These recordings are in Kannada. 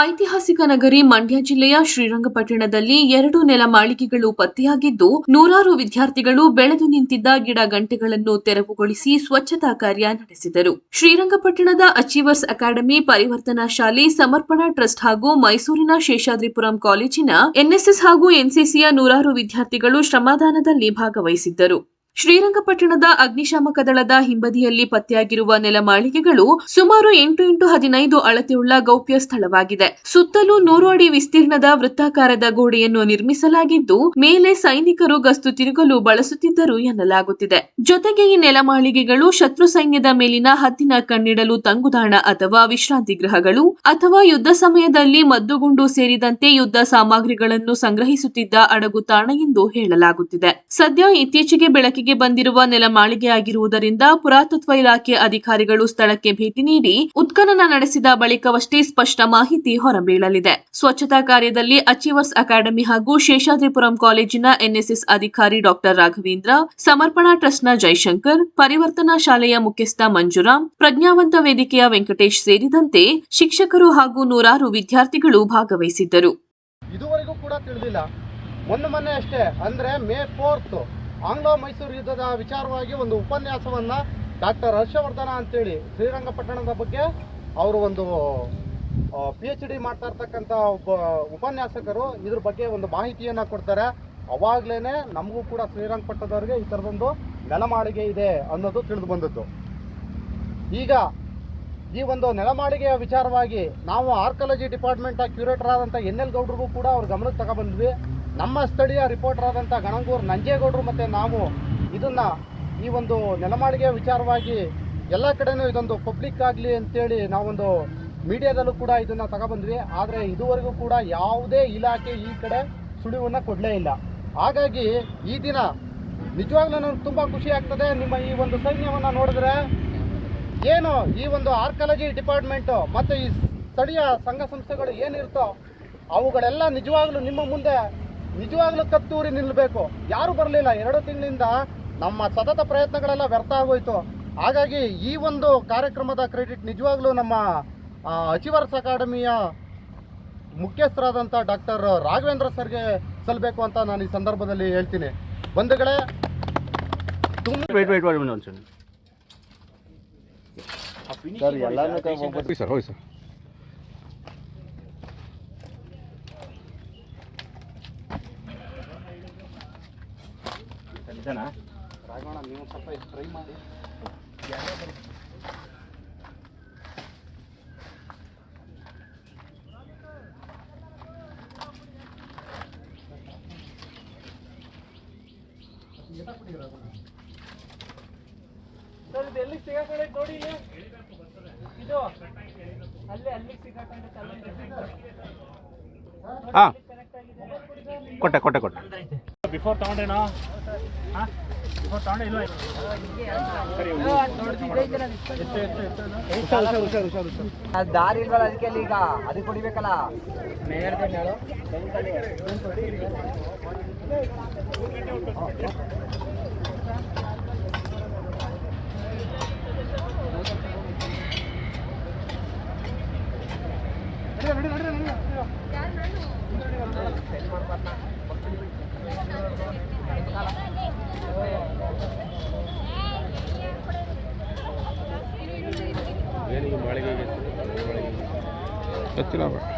ಐತಿಹಾಸಿಕ ನಗರಿ ಮಂಡ್ಯ ಜಿಲ್ಲೆಯ ಶ್ರೀರಂಗಪಟ್ಟಣದಲ್ಲಿ ಎರಡು ನೆಲ ಮಾಳಿಗೆಗಳು ಪತ್ತೆಯಾಗಿದ್ದು, ನೂರಾರು ವಿದ್ಯಾರ್ಥಿಗಳು ಬೆಳೆದು ನಿಂತಿದ್ದ ಗಿಡ ಗಂಟೆಗಳನ್ನು ತೆರವುಗೊಳಿಸಿ ಸ್ವಚ್ಛತಾ ಕಾರ್ಯ ನಡೆಸಿದರು. ಶ್ರೀರಂಗಪಟ್ಟಣದ ಅಚೀವರ್ಸ್ ಅಕಾಡೆಮಿ ಪರಿವರ್ತನಾ ಶಾಲೆ ಸಮರ್ಪಣಾ ಟ್ರಸ್ಟ್ ಹಾಗೂ ಮೈಸೂರಿನ ಶೇಷಾದ್ರಿಪುರಂ ಕಾಲೇಜಿನ ಎನ್ಎಸ್ಎಸ್ ಹಾಗೂ ಎನ್ಸಿಸಿಯ ನೂರಾರು ವಿದ್ಯಾರ್ಥಿಗಳು ಶ್ರಮದಾನದಲ್ಲಿ ಭಾಗವಹಿಸಿದ್ದರು. ಶ್ರೀರಂಗಪಟ್ಟಣದ ಅಗ್ನಿಶಾಮಕ ದಳದ ಹಿಂಬದಿಯಲ್ಲಿ ಪತ್ತೆಯಾಗಿರುವ ನೆಲಮಾಳಿಗೆಗಳು ಸುಮಾರು ಎಂಟು ಇಂಟು ಹದಿನೈದು ಅಳತೆಯುಳ್ಳ ಗೌಪ್ಯ ಸ್ಥಳವಾಗಿದೆ. ಸುತ್ತಲೂ ನೂರು ಅಡಿ ವಿಸ್ತೀರ್ಣದ ವೃತ್ತಾಕಾರದ ಗೋಡೆಯನ್ನು ನಿರ್ಮಿಸಲಾಗಿದ್ದು, ಮೇಲೆ ಸೈನಿಕರು ಗಸ್ತು ತಿರುಗಲು ಬಳಸುತ್ತಿದ್ದರು ಎನ್ನಲಾಗುತ್ತಿದೆ. ಜೊತೆಗೆ ಈ ನೆಲಮಾಳಿಗೆಗಳು ಶತ್ರು ಸೈನ್ಯದ ಮೇಲಿನ ಹದ್ದಿನ ಕಣ್ಣಿಡಲು ತಂಗುದಾಣ ಅಥವಾ ವಿಶ್ರಾಂತಿ ಗೃಹಗಳು ಅಥವಾ ಯುದ್ಧ ಸಮಯದಲ್ಲಿ ಮದ್ದುಗುಂಡು ಸೇರಿದಂತೆ ಯುದ್ಧ ಸಾಮಗ್ರಿಗಳನ್ನು ಸಂಗ್ರಹಿಸುತ್ತಿದ್ದ ಅಡಗು ತಾಣ ಎಂದು ಹೇಳಲಾಗುತ್ತಿದೆ. ಸದ್ಯ ಇತ್ತೀಚೆಗೆ ಬೆಳಕಿಗೆ ಬಂದಿರುವ ನೆಲಮಾಳಿಗೆಯಾಗಿರುವುದರಿಂದ ಪುರಾತತ್ವ ಇಲಾಖೆ ಅಧಿಕಾರಿಗಳು ಸ್ಥಳಕ್ಕೆ ಭೇಟಿ ನೀಡಿ ಉತ್ಖನನ ನಡೆಸಿದ ಬಳಿಕವಷ್ಟೇ ಸ್ಪಷ್ಟ ಮಾಹಿತಿ ಹೊರಬೀಳಲಿದೆ. ಸ್ವಚ್ಛತಾ ಕಾರ್ಯದಲ್ಲಿ ಅಚೀವರ್ಸ್ ಅಕಾಡೆಮಿ ಹಾಗೂ ಶೇಷಾದ್ರಿಪುರಂ ಕಾಲೇಜಿನ ಎನ್ಎಸ್ಎಸ್ ಅಧಿಕಾರಿ ಡಾಕ್ಟರ್ ರಾಘವೇಂದ್ರ, ಸಮರ್ಪಣಾ ಟ್ರಸ್ಟ್ನ ಜೈಶಂಕರ್, ಪರಿವರ್ತನಾ ಶಾಲೆಯ ಮುಖ್ಯಸ್ಥ ಮಂಜುರಾಮ್, ಪ್ರಜ್ಞಾವಂತ ವೇದಿಕೆಯ ವೆಂಕಟೇಶ್ ಸೇರಿದಂತೆ ಶಿಕ್ಷಕರು ಹಾಗೂ ನೂರಾರು ವಿದ್ಯಾರ್ಥಿಗಳು ಭಾಗವಹಿಸಿದ್ದರು. ಇದುವರೆಗೂ ಕೂಡ ತಿಳಿದಿಲ್ಲ. ಮೊನ್ನೆ ಮೊನ್ನೆ ಅಷ್ಟೇ, ಅಂದ್ರೆ ಮೇ ಫೋರ್ತ್. ಆಂಗ್ಲೋ ಮೈಸೂರು ಯುದ್ಧದ ವಿಚಾರವಾಗಿ ಒಂದು ಉಪನ್ಯಾಸವನ್ನು ಡಾಕ್ಟರ್ ಹರ್ಷವರ್ಧನ ಅಂತೇಳಿ ಶ್ರೀರಂಗಪಟ್ಟಣದ ಬಗ್ಗೆ ಅವರು ಒಂದು ಪಿ ಎಚ್ ಡಿ ಮಾಡ್ತಾ ಇರ್ತಕ್ಕಂಥ ಒಬ್ಬ ಉಪನ್ಯಾಸಕರು ಇದ್ರ ಬಗ್ಗೆ ಒಂದು ಮಾಹಿತಿಯನ್ನು ಕೊಡ್ತಾರೆ. ಅವಾಗಲೇ ನಮಗೂ ಕೂಡ ಶ್ರೀರಂಗಪಟ್ಟಣದವ್ರಿಗೆ ಈ ಥರದೊಂದು ನೆಲಮಾಳಿಗೆ ಇದೆ ಅನ್ನೋದು ತಿಳಿದು ಬಂದದ್ದು. ಈಗ ಈ ಒಂದು ನೆಲಮಾಳಿಗೆಯ ವಿಚಾರವಾಗಿ ನಾವು ಆರ್ಕಾಲಜಿ ಡಿಪಾರ್ಟ್ಮೆಂಟ್ ಕ್ಯೂರೇಟರ್ ಆದಂಥ ಎನ್ ಎಲ್ ಗೌಡ್ರಿಗೂ ಕೂಡ ಅವ್ರ ಗಮನಕ್ಕೆ ತಗೊಬಂದ್ವಿ ನಮ್ಮ ಸ್ಥಳೀಯ ರಿಪೋರ್ಟರ್ ಆದಂಥ ಗಣಂಗೂರು ನಂಜೇಗೌಡರು ಮತ್ತು ನಾವು ಇದನ್ನು ಈ ಒಂದು ನೆಲಮಾಳಿಗೆ ವಿಚಾರವಾಗಿ ಎಲ್ಲ ಕಡೆನೂ ಇದೊಂದು ಪಬ್ಲಿಕ್ ಆಗಲಿ ಅಂತೇಳಿ ನಾವೊಂದು ಮೀಡಿಯಾದಲ್ಲೂ ಕೂಡ ಇದನ್ನು ತಗೊಬಂದ್ವಿ ಆದರೆ ಇದುವರೆಗೂ ಕೂಡ ಯಾವುದೇ ಇಲಾಖೆ ಈ ಕಡೆ ಸುಳಿವನ್ನು ಕೊಡಲೇ ಇಲ್ಲ. ಹಾಗಾಗಿ ಈ ದಿನ ನಿಜವಾಗ್ಲೂ ನನಗೆ ತುಂಬ ಖುಷಿ ಆಗ್ತದೆ ನಿಮ್ಮ ಈ ಒಂದು ಸೈನ್ಯವನ್ನು ನೋಡಿದ್ರೆ ಏನು ಈ ಒಂದು ಆರ್ಕಾಲಜಿ ಡಿಪಾರ್ಟ್ಮೆಂಟು ಮತ್ತು ಈ ಸ್ಥಳೀಯ ಸಂಘ ಸಂಸ್ಥೆಗಳು ಏನಿರ್ತೋ ಅವುಗಳೆಲ್ಲ ನಿಜವಾಗ್ಲೂ ನಿಮ್ಮ ಮುಂದೆ ನಿಜವಾಗ್ಲೂ ಕತ್ತೂರಿ ನಿಲ್ಲಬೇಕು ಯಾರು ಬರಲಿಲ್ಲ. ಎರಡು ತಿಂಗಳಿಂದ ನಮ್ಮ ಸತತ ಪ್ರಯತ್ನಗಳೆಲ್ಲ ವ್ಯರ್ಥ ಆಗೋಯ್ತು. ಹಾಗಾಗಿ ಈ ಒಂದು ಕಾರ್ಯಕ್ರಮದ ಕ್ರೆಡಿಟ್ ನಿಜವಾಗ್ಲೂ ನಮ್ಮ ಅಚಿವರ್ಸ್ ಅಕಾಡೆಮಿಯ ಮುಖ್ಯಸ್ಥರಾದಂಥ ಡಾಕ್ಟರ್ ರಾಘವೇಂದ್ರ ಸರ್ಗೆ ಸಲ್ಲಬೇಕು ಅಂತ ನಾನು ಈ ಸಂದರ್ಭದಲ್ಲಿ ಹೇಳ್ತೀನಿ. ಬಂಧುಗಳೇ ತುಂಬ ಸರ್. ಸರ್ ರಾಘವಣ ನೀವು ಸ್ವಲ್ಪ ಟ್ರೈ ಮಾಡಿ. ಸರ್ ಇದು ಎಲ್ಲಿಗೆ ಸಿಗಾಕೊಂಡೈತೆ ನೋಡಿ ಇದು. ಅಲ್ಲೇ ಅಲ್ಲಿಗೆ ಸಿಗಾಕೊಂಡೈತೆ ಹಾಂ. ಕೊಟ್ಟೆ ಕೊಟ್ಟೆ ಕೊಟ್ಟೆ. ಬಿಫೋರ್ ತಗೊಂಡೇನೋ? ದಾರಿ ಇಲ್ವಲ್ಲ ಅದಕ್ಕೆ ಅಲ್ಲಿ ಈಗ? ಅದಕ್ಕೆ ಹೊಡಿಬೇಕಲ್ಲ ದೊಡ್ಡದಂತ ನೋಡಿ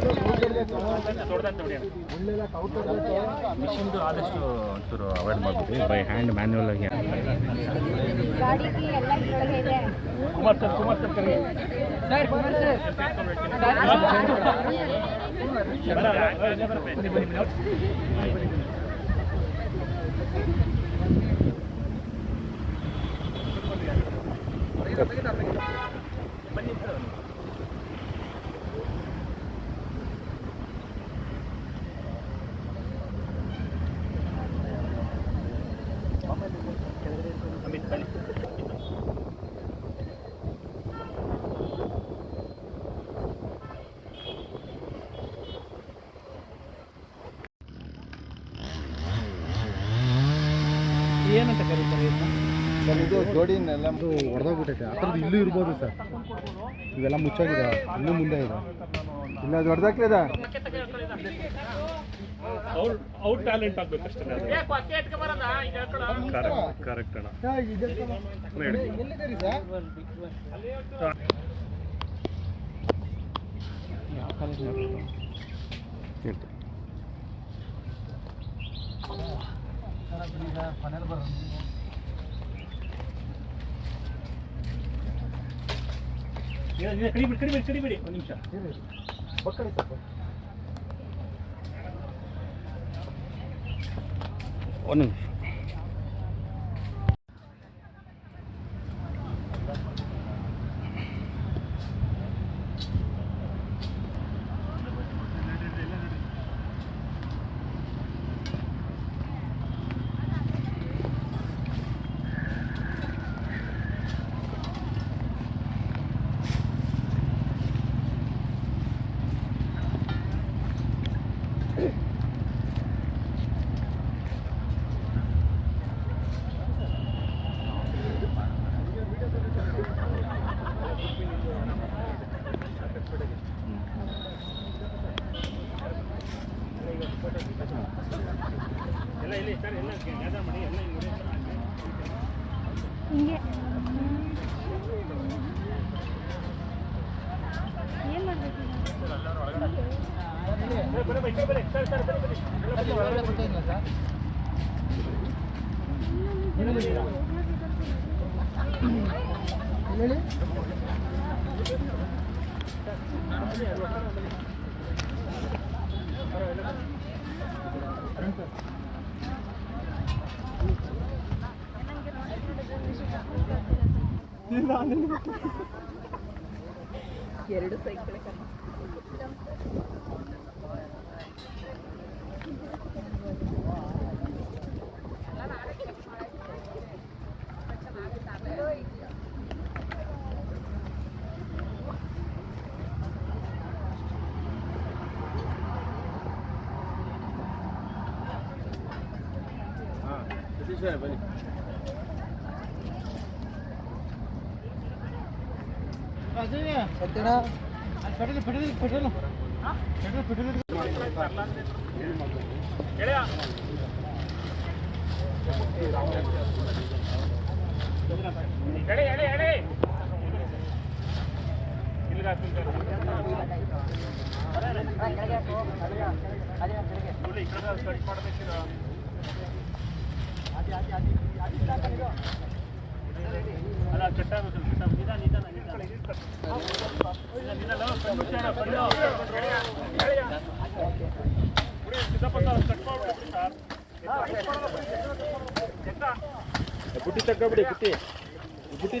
ಮಿಷಿನ್ದು ಆದಷ್ಟು ಒಂಚೂರು ಅವಾಯ್ಡ್ ಮಾಡ್ಬಿಟ್ಟು ಬೈ ಹ್ಯಾಂಡ್ ಮ್ಯಾನ್ಯುವಲ್ ಆಗಿ ಗಾಡಿಗೆ ಎಲ್ಲ ಇದ್ರೊಳಗೆ ಇದೆ ಕುಮಾರ್ ಸರ್ ಕುಮಾರ್ ಸರ್ ಕರಿ ಏನಂತ ಕರೀತಾರೆ ಸರ್ ಇದು ಜೋಡಿನೆಲ್ಲ ಹೊಡೆದೋಗ್ಬಿಟ್ಟೈತೆ ಆ ಥರದ್ದು ಇಲ್ಲೂ ಇರ್ಬೋದು ಸರ್. ಇವೆಲ್ಲ ಮುಚ್ಚಾಗಿದೆ. ಇನ್ನೂ ಮುಂದೆ ಇದೆ. ಇಲ್ಲ ಅದು ಹೊಡೆದಾಕ್ಲಿದ ಅವ್ರ ಅವ್ರ ಟ್ಯಾಲೆಂಟ್ ಆಗ್ಬೇಕಷ್ಟೇ ಕರೆಕ್ಟ್ ಕರೆಕ್ಟ್ ಅಣ್ಣ ಹೇಳ್ತೀನಿ. ಕಡಿಬಿಡಿ ಕಡಿಬಿಡಿ ಕಡಿಬಿಡಿ ಒಂದು ನಿಮಿಷ ಒಂದು ನಿಮಿಷ. ಹಿಂಗೆ. ಏನು ಮಾಡಬೇಕು ಬನ್ನಿ, ಸರ್, ಸರ್, ಬನ್ನಿ, ಬನ್ನಿ. ಎಲ್ಲ ಬನ್ನಿ. ಹೇಳಿ ಎರಡು ಸೈಕಲ್ ನಿಧಾನ ನಿಧಾನ ನಿಧಾನ ಇಲ್ಲ, ನಿಧಾನ, ಕಣ್ಣು ಮುಚ್ಚಾಡ, ಕಣ್ಣು. ಗೆಳೆಯ, ಗೆಳೆಯ. ಬಿಡಿ, ಸಿದ್ದಪ್ಪ ಸರ್, ಕಟ್ ಮಾಡ್ಬಿಡಿ ಸರ್. ಎತ್ತ. ಬುಟ್ಟಿ ತಗೊಬಿಡಿ ಬುಟ್ಟಿ ಬುಟ್ಟಿ